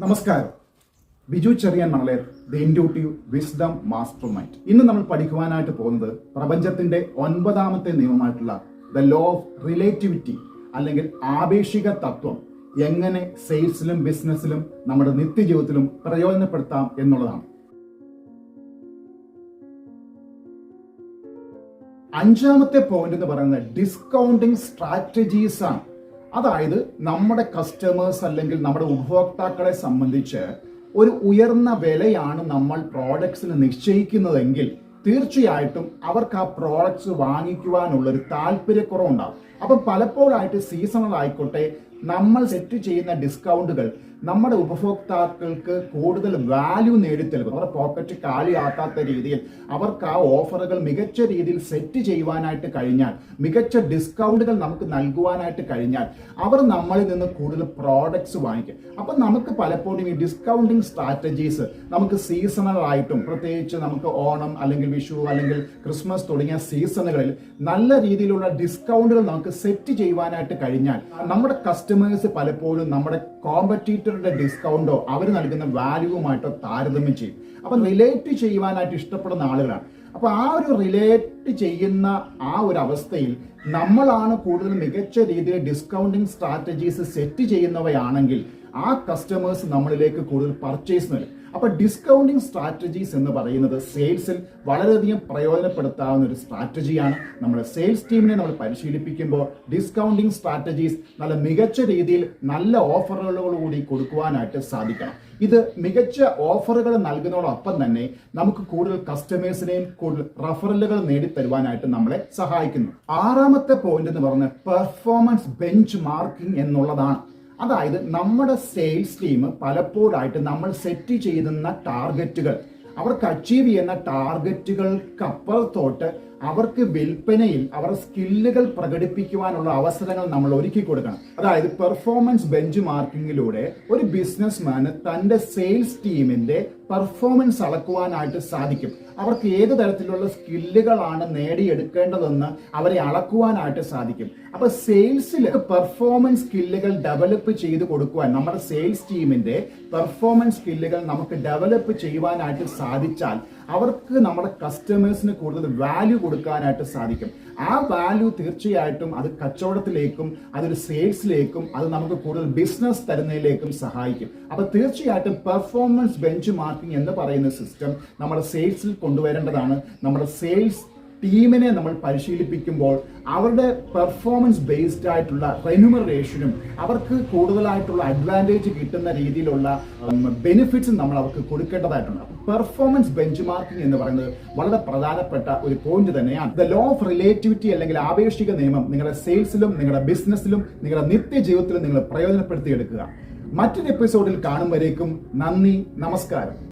നമസ്കാരം. Biju Cherian മണലേർ the intuitive wisdom master mind ഇന്ന് നമ്മൾ പഠിക്കുവാനായിട്ട് പോകുന്നത് പ്രപഞ്ചത്തിന്റെ ഒൻപതാമത്തെ നിയമമായിട്ടുള്ള ദ ലോ ഓഫ് റിലേറ്റിവിറ്റി അല്ലെങ്കിൽ ആപേക്ഷിക തത്വം. എങ്ങനെ സെയിൽസിലും ബിസിനസ്സിലും നമ്മുടെ നിത്യജീവിതത്തിലും പ്രയോജനപ്പെടുത്താം എന്നുള്ളതാണ്. അഞ്ചാമത്തെ പോയിന്റ് എന്ന് പറയുന്നത് ഡിസ്കൗണ്ടിങ് സ്ട്രാറ്റജീസ് ആണ്. അതായത് നമ്മുടെ കസ്റ്റമേഴ്സ് അല്ലെങ്കിൽ നമ്മുടെ ഉപഭോക്താക്കളെ സംബന്ധിച്ച് ഒരു ഉയർന്ന വിലയാണ് നമ്മൾ പ്രോഡക്ട്സിന് നിശ്ചയിക്കുന്നതെങ്കിൽ തീർച്ചയായിട്ടും അവർക്ക് ആ പ്രോഡക്ട്സ് വാങ്ങിക്കുവാനുള്ള ഒരു താല്പര്യക്കുറവുണ്ടാകും അപ്പം പലപ്പോഴായിട്ട് സീസണൽ ആയിക്കോട്ടെ നമ്മൾ സെറ്റ് ചെയ്യുന്ന ഡിസ്കൗണ്ടുകൾ നമ്മുടെ ഉപഭോക്താക്കൾക്ക് കൂടുതൽ വാല്യൂ നേടിത്തരും. അവരുടെ പോക്കറ്റ് കാലിയാക്കാത്ത രീതിയിൽ അവർക്ക് ആ ഓഫറുകൾ മികച്ച രീതിയിൽ സെറ്റ് ചെയ്യുവാനായിട്ട് കഴിഞ്ഞാൽ മികച്ച ഡിസ്കൗണ്ടുകൾ നമുക്ക് നൽകുവാനായിട്ട് കഴിഞ്ഞാൽ അവർ നമ്മളിൽ നിന്ന് കൂടുതൽ പ്രോഡക്ട്സ് വാങ്ങിക്കും. അപ്പം നമുക്ക് പലപ്പോഴും ഈ ഡിസ്കൗണ്ടിങ് സ്ട്രാറ്റജീസ് നമുക്ക് സീസണൽ ആയിട്ടും പ്രത്യേകിച്ച് നമുക്ക് ഓണം അല്ലെങ്കിൽ വിഷു അല്ലെങ്കിൽ ക്രിസ്മസ് തുടങ്ങിയ സീസണുകളിൽ നല്ല രീതിയിലുള്ള ഡിസ്കൗണ്ടുകൾ നമുക്ക് സെറ്റ് ചെയ്യുവാനായിട്ട് കഴിഞ്ഞാൽ നമ്മുടെ കസ്റ്റമേഴ്സ് പലപ്പോഴും നമ്മുടെ കോമ്പറ്റീറ്ററുടെ ഡിസ്കൗണ്ടോ അവർ നൽകുന്ന വാല്യൂവുമായിട്ടോ താരതമ്യം ചെയ്യും. അപ്പം റിലേറ്റ് ചെയ്യുവാനായിട്ട് ഇഷ്ടപ്പെടുന്ന ആളുകളാണ്. അപ്പോൾ ആ ഒരു റിലേറ്റ് ചെയ്യുന്ന ആ ഒരു അവസ്ഥയിൽ നമ്മളാണ് കൂടുതൽ മികച്ച രീതിയിൽ ഡിസ്കൗണ്ടിങ് സ്ട്രാറ്റജീസ് സെറ്റ് ചെയ്യുന്നവയാണെങ്കിൽ ആ കസ്റ്റമേഴ്സ് നമ്മളിലേക്ക് കൂടുതൽ പർച്ചേസ് നൽകും. അപ്പൊ ഡിസ്കൗണ്ടിങ് സ്ട്രാറ്റജീസ് എന്ന് പറയുന്നത് സെയിൽസിൽ വളരെയധികം പ്രയോജനപ്പെടുത്താവുന്ന ഒരു സ്ട്രാറ്റജിയാണ് നമ്മുടെ സെയിൽസ് ടീമിനെ നമ്മൾ പരിശീലിപ്പിക്കുമ്പോൾ ഡിസ്കൗണ്ടിങ് സ്ട്രാറ്റജീസ് നല്ല മികച്ച രീതിയിൽ നല്ല ഓഫറുകളോടുകൂടി കൊടുക്കുവാനായിട്ട് സാധിക്കണം. ഇത് മികച്ച ഓഫറുകൾ നൽകുന്നതോടൊപ്പം തന്നെ നമുക്ക് കൂടുതൽ കസ്റ്റമേഴ്സിനെയും കൂടുതൽ റഫറലുകൾ നേടിത്തരുവാനായിട്ട് നമ്മളെ സഹായിക്കുന്നു. ആറാമത്തെ പോയിന്റ് എന്ന് പറഞ്ഞ പെർഫോമൻസ് ബെഞ്ച് മാർക്കിംഗ് എന്നുള്ളതാണ്. അതായത് നമ്മുടെ സെയിൽസ് ടീം പലപ്പോഴായിട്ട് നമ്മൾ സെറ്റ് ചെയ്യുന്ന ടാർഗറ്റുകൾ അവർക്ക് അച്ചീവ് ചെയ്യുന്ന ടാർഗറ്റുകൾക്കപ്പുറത്തോട്ട് അവർക്ക് വിൽപ്പനയിൽ അവരുടെ സ്കില്ലുകൾ പ്രകടിപ്പിക്കുവാനുള്ള അവസരങ്ങൾ നമ്മൾ ഒരുക്കി കൊടുക്കണം. അതായത് പെർഫോമൻസ് ബെഞ്ച് മാർക്കിങ്ങിലൂടെ ഒരു ബിസിനസ്മാന് തന്റെ സെയിൽസ് ടീമിന്റെ പെർഫോമൻസ് അളക്കുവാനായിട്ട് സാധിക്കും. അവർക്ക് ഏത് തരത്തിലുള്ള സ്കില്ലുകളാണ് നേടിയെടുക്കേണ്ടതെന്ന് അവരെ അളക്കുവാനായിട്ട് സാധിക്കും. അപ്പൊ സെയിൽസിൽ പെർഫോമൻസ് സ്കില്ലുകൾ ഡെവലപ്പ് ചെയ്ത് കൊടുക്കുവാൻ നമ്മുടെ സെയിൽസ് ടീമിന്റെ പെർഫോമൻസ് സ്കില്ലുകൾ നമുക്ക് ഡെവലപ്പ് ചെയ്യുവാനായിട്ട് സാധിച്ചാൽ അവർക്ക് നമ്മുടെ കസ്റ്റമേഴ്സിന് കൂടുതൽ വാല്യൂ കൊടുക്കാനായിട്ട് സാധിക്കും. ആ വാല്യൂ തീർച്ചയായിട്ടും അത് കച്ചവടത്തിലേക്കും അതൊരു സെയിൽസിലേക്കും അത് നമുക്ക് കൂടുതൽ ബിസിനസ് തരുന്നതിലേക്കും സഹായിക്കും. അപ്പൊ തീർച്ചയായിട്ടും പെർഫോമൻസ് ബെഞ്ച് മാർക്കിംഗ് എന്ന് പറയുന്ന സിസ്റ്റം നമ്മുടെ സെയിൽസിൽ കൊണ്ടുവരേണ്ടതാണ്. നമ്മുടെ സെയിൽസ് ടീമിനെ നമ്മൾ പരിശീലിപ്പിക്കുമ്പോൾ അവരുടെ പെർഫോമൻസ് ബേസ്ഡ് ആയിട്ടുള്ള റെന്യൂമറേഷനും അവർക്ക് കൂടുതലായിട്ടുള്ള അഡ്വാന്റേജ് കിട്ടുന്ന രീതിയിലുള്ള ബെനിഫിറ്റ്സും നമ്മൾ അവർക്ക് കൊടുക്കേണ്ടതായിട്ടുണ്ട്. പെർഫോമൻസ് ബെഞ്ച് മാർക്കിംഗ് എന്ന് പറയുന്നത് വളരെ പ്രധാനപ്പെട്ട ഒരു പോയിന്റ് തന്നെയാണ്. ദ ലോ ഓഫ് റിലേറ്റിവിറ്റി അല്ലെങ്കിൽ ആപേക്ഷിക നിയമം നിങ്ങളുടെ സെയിൽസിലും നിങ്ങളുടെ ബിസിനസ്സിലും നിങ്ങളുടെ നിത്യജീവിതത്തിലും നിങ്ങൾ പ്രയോജനപ്പെടുത്തിയെടുക്കുക. മറ്റൊരു എപ്പിസോഡിൽ കാണും നന്ദി നമസ്കാരം.